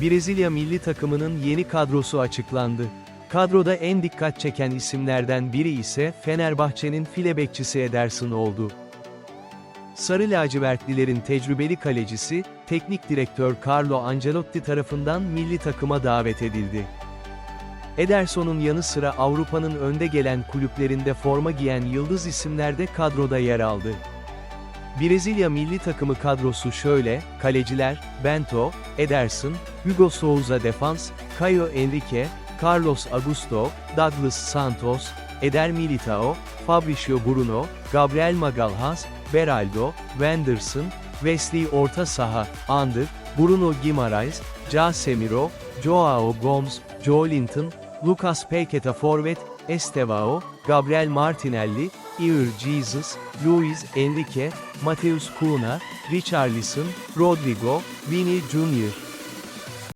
Brezilya milli takımının yeni kadrosu açıklandı. Kadroda en dikkat çeken isimlerden biri ise Fenerbahçe'nin file bekçisi Ederson oldu. Sarı lacivertlilerin tecrübeli kalecisi, teknik direktör Carlo Ancelotti tarafından milli takıma davet edildi. Ederson'un yanı sıra Avrupa'nın önde gelen kulüplerinde forma giyen yıldız isimler de kadroda yer aldı. Brezilya milli takımı kadrosu şöyle, kaleciler, Bento, Ederson, Hugo Souza defans, Caio Henrique, Carlos Augusto, Douglas Santos, Eder Militao, Fabricio Bruno, Gabriel Magalhaes, Beraldo, Wenderson, Wesley orta saha, Ander, Bruno Guimaraes, Casemiro, Joao Gomes, Joelinton, Lucas Paqueta forvet, Estevao, Gabriel Martinelli, Iur Jesus, Luis Enrique, Mateus Cunha, Richarlison, Rodrigo, Vini Jr.